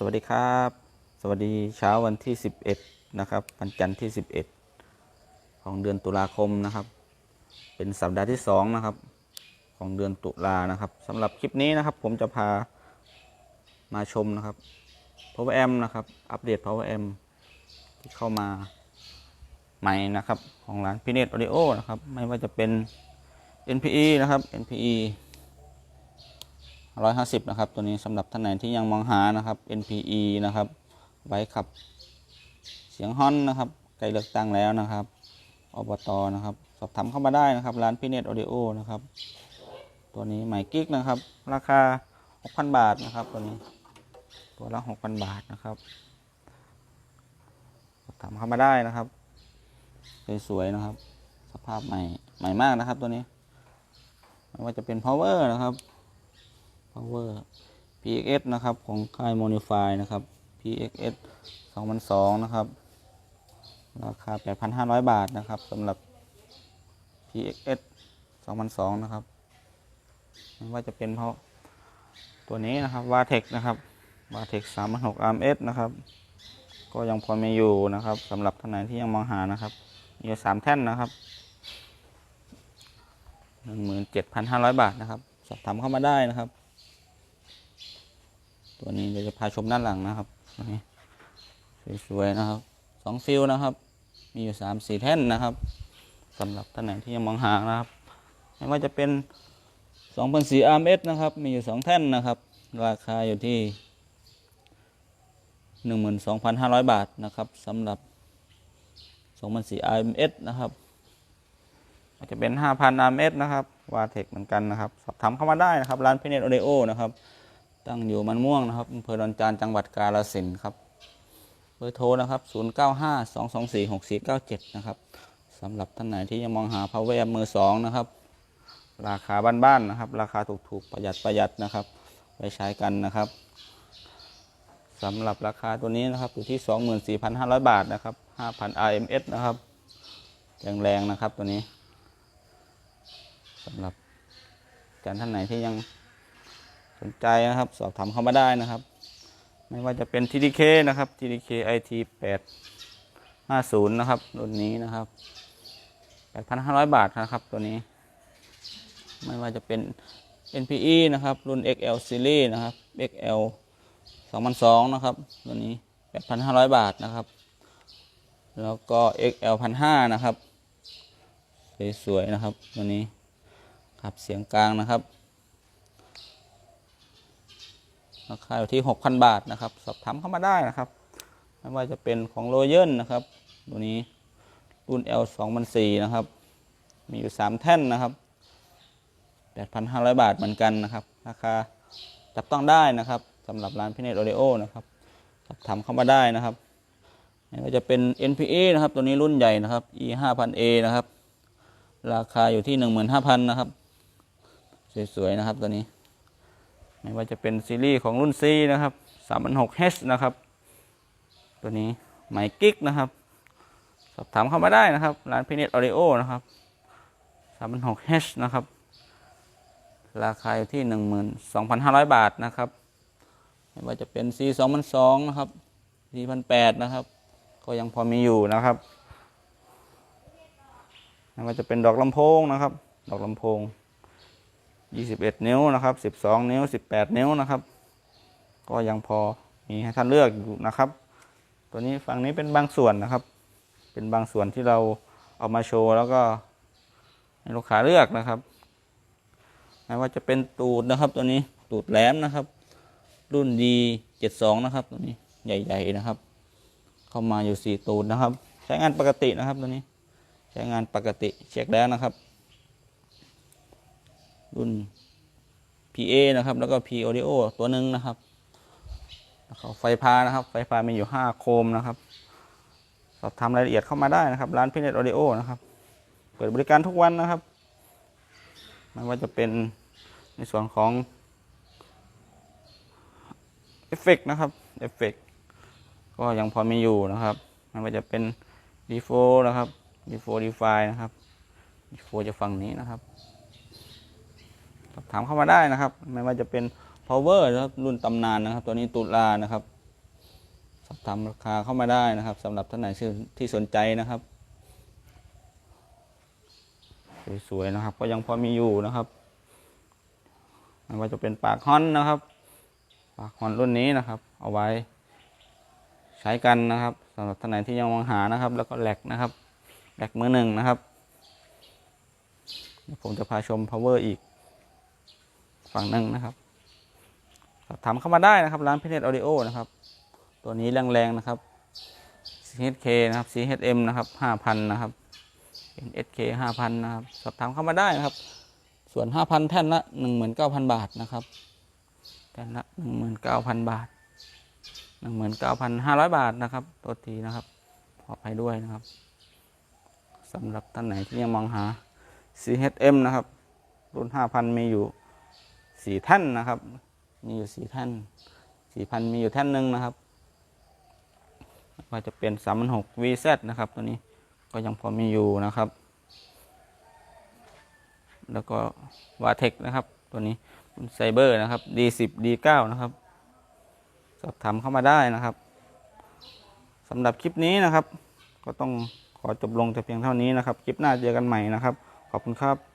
สวัสดีครับ สวัสดีเช้าวันที่ 11 นะครับวันจันทร์ที่ 11 ของเดือนตุลาคมนะครับ เป็นสัปดาห์ที่ 2 นะครับ ของเดือนตุลานะครับสำหรับคลิปนี้นะครับ ผมจะพามาชมนะครับ Power Amp นะครับ อัปเดต Power Amp ที่เข้ามาใหม่นะครับ ของร้านพิเนตออดิโอนะครับ ไม่ว่าจะเป็น NPE นะครับ NPE 150 นะครับ ตัวนี้สำหรับท่านไหนที่ยังมองหานะครับ NPE นะครับ ไว้ขับ เสียงฮอนนะครับใกล้เลือกตั้งแล้วนะครับอบตนะครับ สอบถามเข้ามาได้นะครับ ร้านพิเน็ตออดิโอนะครับ ตัวนี้ใหม่กิ๊กนะครับ ราคา 6,000 บาทนะครับ ตัวนี้ ตัวละ 6,000 บาทนะครับ สอบถามเข้ามาได้นะครับ สวยๆนะครับ สภาพใหม่ใหม่มากนะครับ ตัวนี้ไม่ว่าจะเป็น power นะครับ power PXS นะครับ ของค่าย Monify นะครับ PXS 2002 นะครับ ราคา 8,500 บาทนะครับสำหรับ PXS 2002 นะครับไม่ว่าจะเป็นเพราะตัวนี้นะครับ Vatex นะครับ Vatex 3,600 RMS นะครับ ก็ยังพอมีอยู่นะครับสำหรับท่านไหนที่ยังมองหานะครับมีอยู่สามแท่นนะครับ17,500บาทนะครับ สอบถามเข้ามาได้นะครับ ตัวนี้เดี๋ยวจะพาชมด้านหลังนะครับสวยๆนะครับสองฟิลนะครับ มีอยู่สามสี่แท่นนะครับสำหรับท่านไหนที่ยังมองหานะครับ ไม่ว่าจะเป็น2 0 0 4 RMS นะครับ มีอยู่สองแท่นนะครับ ราคาอยู่ที่12,500บาทนะครับสำหรับ2 0 0 4 RMS นะครับอาจจะเป็น 5,000 RMS นะครับ วาเทคเหมือนกันนะครับ สอบถามเข้ามาได้นะครับ ร้านพิเนตโอเดโอนะครับ ตั้งอยู่มันม่วงนะครับอำเภอดอนจานจังหวัดกาฬสินธุ์ครับ เบอร์โทรนะครับ 0952246497 นะครับสำหรับท่านไหนที่ยังมองหา power amp มือสองนะครับ ราคาบ้านๆนะครับ ราคาถูกๆประหยัดประหยัดนะครับ ไปใช้กันนะครับสำหรับราคาตัวนี้นะครับอยู่ที่ 24,500 บาทนะครับ 5,000 RMS นะครับแรงๆนะครับตัวนี้สำหรับอารท่านไหนที่ยัง สนใจนะครับ สอบถามเข้ามาได้นะครับ ไม่ว่าจะเป็น TDK นะครับ TDK IT 850 นะครับรุ่นนี้นะครับ 8,500 บาทนะครับตัวนี้ ไม่ว่าจะเป็น NPE นะครับ รุ่น XL Series นะครับ XL 2002 นะครับ ตัวนี้ 8,500 บาทนะครับ แล้วก็ XL 1,500 นะครับ สวยๆนะครับ ตัวนี้ขับเสียงกลางนะครับ ราคาอยู่ที่ 6,000 บาทนะครับ สอบถามเข้ามาได้นะครับ ไม่ว่าจะเป็นของโรเยนนะครับ ตัวนี้รุ่น L 2 0 0นะครับ มีอยู่ 3 แท่นนะครับ 8,500 บาทเหมือนกันนะครับ ราคาจับต้องได้นะครับสำหรับร้านพิเนตโอเดโอนะครับ สอบถามเข้ามาได้นะครับไม่ว่าจะเป็น NPA นะครับ ตัวนี้รุ่นใหญ่นะครับ E 5 0 0 0 A นะครับ ราคาอยู่ที่ 15,000นะครับ สวยๆนะครับตัวนี้ ไม่ว่าจะเป็นซีรีส์ของรุ่น C นะครับ 306H นะครับ ตัวนี้ไมกิกนะครับ สอบถามเข้ามาได้นะครับ ร้านพิเนตออริโอนะครับ 306H นะครับ ราคาอยู่ที่ 12,500 บาทนะครับ ไม่ว่าจะเป็น C 2002นะครับ C 1,800นะครับ ก็ยังพอมีอยู่นะครับ ไม่ว่าจะเป็นดอกลำโพงนะครับ ดอกลำโพง 21 นิ้วนะครับ 12 นิ้ว 18 นิ้วนะครับ ก็ยังพอมีให้ท่านเลือกอยู่นะครับ ตัวนี้ฝั่งนี้เป็นบางส่วนนะครับ เป็นบางส่วนที่เราเอามาโชว์แล้วก็ให้ลูกค้าเลือกนะครับไม่ว่าจะเป็นตูดนะครับ ตัวนี้ตูดแหลมนะครับ รุ่น D72 นะครับ ตัวนี้ใหญ่ ๆนะครับ เข้ามาอยู่ 4 ตูดนะครับ ใช้งานปกตินะครับตัวนี้ ใช้งานปกติเช็คแล้วนะครับ รุ่น PA นะครับ แล้วก็ P Audio ตัวหนึ่งนะครับไฟฟ้านะครับ ไฟฟ้ามีอยู่ 5 โคมนะครับ สอบถามรายละเอียดเข้ามาได้นะครับ ร้านพิเนตออดิโอนะครับ เปิดบริการทุกวันนะครับ ไม่ว่าจะเป็นในส่วนของเอฟเฟกนะครับ เอฟเฟกก็ยังพอมีอยู่นะครับ ไม่ว่าจะเป็น d ีโฟนะครับ d ีโฟดีไฟนะครับ d ีโฟจะฝั่งนี้นะครับ ถามเข้ามาได้นะครับ ไม่ว่าจะเป็น power นะครับรุ่นตำนานนะครับ ตัวนี้ตุลานะครับสอบถามราคาเข้ามาได้นะครับสำหรับท่านไหนที่สนใจนะครับสวยๆนะครับ ก็ยังพอมีอยู่นะครับไม่ว่าจะเป็นปากฮอนนะครับ ปากฮอนรุ่นนี้นะครับ เอาไว้ ใช้กันนะครับสำหรับท่านไหนที่ยังมองหานะครับ แล้วก็แหลกนะครับแหลกมือหนึ่งนะครับ ผมจะพาชม power อีก ฝั่งหนึ่งนะครับสอบถามเข้ามาได้นะครับ ร้านพิเนตออดิโอนะครับ ตัวนี้แรงๆนะครับ CHK นะครับ CHM นะครับ5,000นะครับเป็น SK 5,000นะครับ สอบถามเข้ามาได้นะครับ ส่วน5,000แท่นละ19,000บาทนะครับ แท่นละ19,000บาท19,500บาทนะครับตัวทีนะครับ ขออภัยด้วยนะครับสำหรับท่านไหนที่ยังมองหา CHM นะครับ รุ่น5,000มีอยู่ 4แท่านนะครับ มีอยู่4แท่าน4,000มีอยู่ท่านหนึ่งนะครับว่าจะเป็น3,600 VZ นะครับ ตัวนี้ก็ยังพอมีอยู่นะครับ แล้วก็วาเทคนะครับ ตัวนี้ไซเบอร์นะครับ D10 D9 นะครับ สอบถามเข้ามาได้นะครับสำหรับคลิปนี้นะครับ ก็ต้องขอจบลงแต่เพียงเท่านี้นะครับ คลิปหน้าเจอกันใหม่นะครับ ขอบคุณครับ